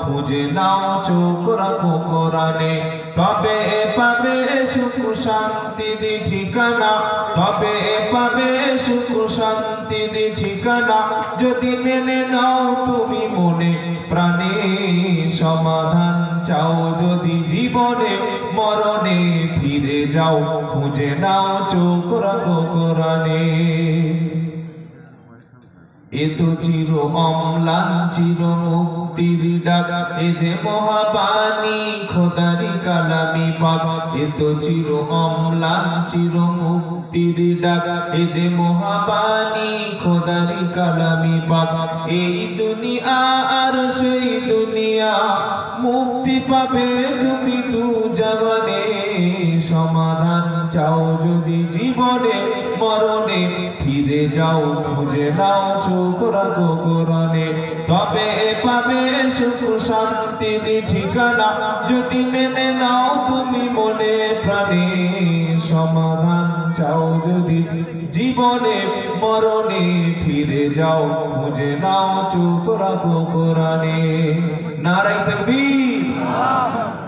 খুঁজে নাও, চোখ রাখো কোরআনে। তবে এ, পাবে সুখ শান্তি দি ঠিকানা। তবে এ, পাবে সুখ শান্তি দি ঠিকানা। যদি মেনে নাও তুমি মনে, প্রাণে সমাধান চাও। যদি জীবনে মরণে ফিরে যাও, খুঁজে নাও, চোখ রাখো কোরআনে। এ তো চির অম্লান চির মুক্তির ডাক, এ যে মহাবাণী, খোদারি কালামি পাক, এ তো চির অম্লান, চির মুক্তির ডাক, এ যে মহাবাণী, খোদারি কালামি পাক, এই দুনিয়া আর সেই দুনিয়া, মুক্তি পাবে তুমি দু জবানে, সমাধান চাও যদি জীবনে, মরণে, ফিরে যাও, খুঁজে নাও, চোখ রাখো কোরআনে। তবে পাবে সুখ, শান্তি দি ঠিকানা। যদি মেনে নাও তুমি মনে প্রাণে সমাধান, চাও যদি জীবনে, মরণে, ফিরে যাও, খুঁজে নাও, চোখ রাখো কোরআনে। নারাই তকবীর।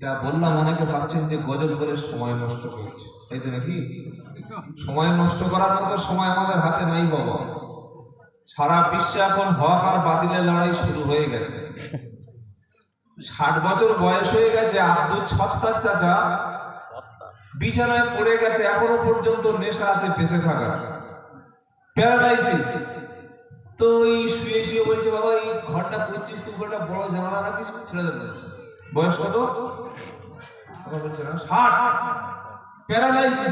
এটা বললাম, অনেকে ভাবছেন যে গজল করে সময় নষ্ট করছে। তাই তো নাকি? সময় নষ্ট করার মতো সময় আমাদের হাতে নাই বাবা। সারা বিশ্বে এখন হক আর বাতিলের লড়াই শুরু হয়ে গেছে। ষাট বছর বয়স হয়ে গেছে, আব্দুল ছত্তার চাচা বিছানায় পড়ে গেছে, এখনও পর্যন্ত নেশা আছে বেঁচে থাকার। প্যারালাইসিস তো এই শুয়ে শুয়ে বলছে, বাবা, এই ঘরটা করছিস তুই একটা বড় জানালা রাখিস, ছেড়ে দেবে বয়স কত?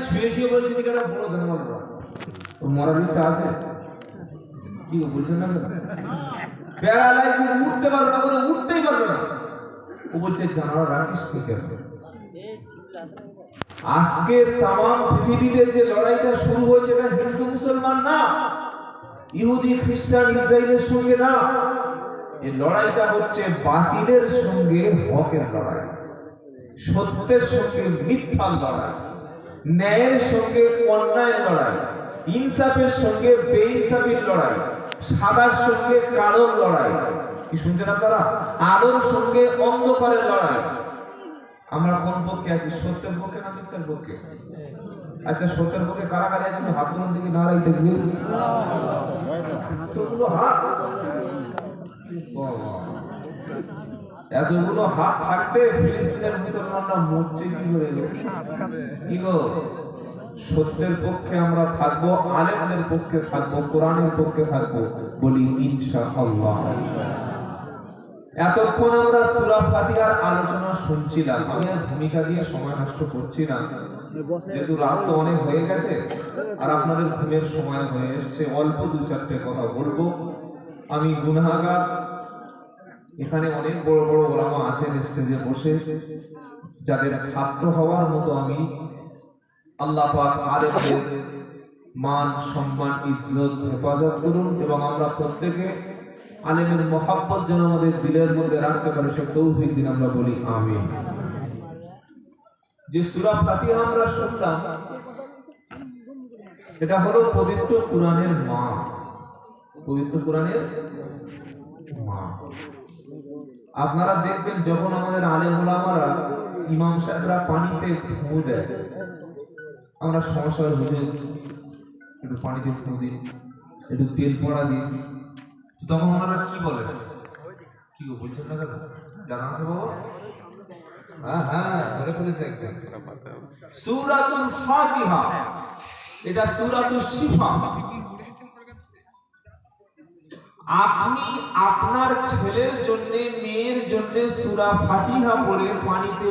শুয়ে শুয়ে বড় মরার ইচ্ছা আছে? উঠতে পারবে না উঠতেই পারবে না। ও বলছে জানালা রাখিস কি কেন তাম পৃথিবীতে যে লড়াইটা শুরু হয়েছে হিন্দু মুসলমান না, ইহুদি, খ্রিস্টান ইসরায়েলের সঙ্গে না এই লড়াইটা হচ্ছে বাতিলের সঙ্গে হকের লড়াই, সত্যের সঙ্গে মিথ্যার লড়াই, ন্যায়ের সঙ্গে অন্যায়ের লড়াই, ইনসাফের সঙ্গে বেইনসাফের লড়াই, সাদার সঙ্গে কালোর লড়াই। কি শুনছেন আপনারা? আলোর সঙ্গে অন্ধকারের লড়াই। আমরা কোন পক্ষে আছি? সত্যের পক্ষে না মিথ্যার পক্ষে? আচ্ছা সত্যের পক্ষে কারা কারা আছে হাত তুলুন দিকে নারাই দেখবি এতগুলো হাত। এতগুলো হাত থাকতে ফিলিস্তিনের মুসলমানরা মরছে কি করে কি গো? সত্যের পক্ষে আমরা থাকব, আলেমদের পক্ষে থাকব, কোরআনের পক্ষে থাকব বলি ইনশাআল্লাহ। এতক্ষণ আমরা সূরা ফাতিহার আলোচনা শুনছিলাম। আমি আর ভূমিকা দিয়ে সময় নষ্ট করছি না। যেহেতু রাত তো অনেক হয়ে গেছে, আর আপনাদের ঘুমের সময় হয়ে এসছে, অল্প দু চারটে কথা বলব। আমি গুনাহাগার। এখানে অনেক বড় বড় ওলামা আছেন স্টেজে বসে। যাদের ছাত্র হওয়ার মতো আমি আল্লাহ পাক মান, সম্মান, ইজ্জত, হেফাজত করুন এবং আমরা প্রত্যেকে আলেমের মহাব্বত যেন আমাদের দিলের মধ্যে রাখতে পারে, সে তৌফিক দিন আমরা বলি আমি যে সূরা ফাতিহা আমরা শুনলাম, এটা হলো পবিত্র কোরআনের মা। পবিত্র কোরআনের মা। আপনারা দেখবেন যখন আমাদের আলেম ওলামারা ইমাম সাহেবরা পানিতে ফু দেয়, আমরা সমস্যার হুজুর একটু পানিতে ফু দিন একটু তেল পড়া দিন তখন ওনারা কি বলেন? কি গো, বলছেন না জানা আছে বাবা? হ্যাঁ হ্যাঁ ধরে ফেলেছে একদম সূরাতুল ফাতিহা। এটা সূরাতুল শিফা। আপনি আপনার ছেলের জন্য মেয়ের জন্য সুরা ফাতিহা পড়ে পানিতে